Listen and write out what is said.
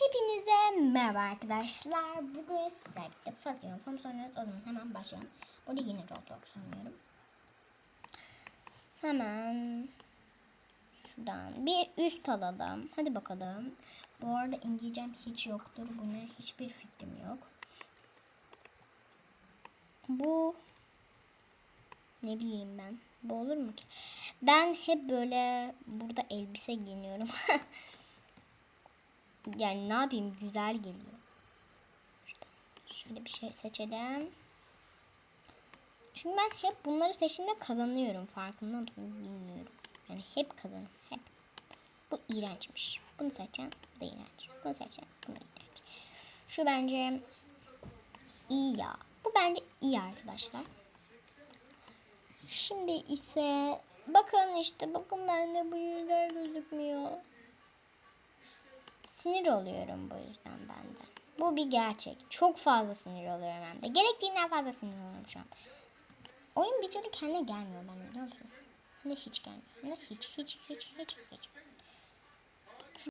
Hepinize merhaba arkadaşlar. Bugün sizlerle birlikte Fasyon Form oynuyoruz. O zaman hemen başlayalım. Burada yine Roblox oynuyorum. Hemen şuradan bir üst alalım. Hadi bakalım. Bu arada İngilizcem hiç yoktur. Bu ne? Hiçbir fikrim yok. Bu ne bileyim ben. Bu olur mu ki? Ben hep böyle burada elbise giyiniyorum. yani ne yapayım güzel geliyor. Şöyle bir şey seçelim. Çünkü ben hep bunları seçtiğimde kazanıyorum. Farkında mısınız bilmiyorum. Yani hep kazanıyorum. Hep. Bu iğrençmiş. Bunu seçeceğim. Bu da iğrenç. Bunu seçeceğim. Bu da iğrenç. Şu bence iyi ya. Bu bence iyi arkadaşlar. Şimdi ise bakın işte bakın bende bu yüzler gözükmüyor. Sinir oluyorum bu yüzden ben de. Bu bir gerçek. Çok fazla sinir oluyorum hem de. Gerektiğinden fazla sinir oluyorum şu an. Oyun bir türlü kendine gelmiyor bende biliyor musun? Hani hiç gelmiyor. Hani hiç hiç hiç hiç hiç.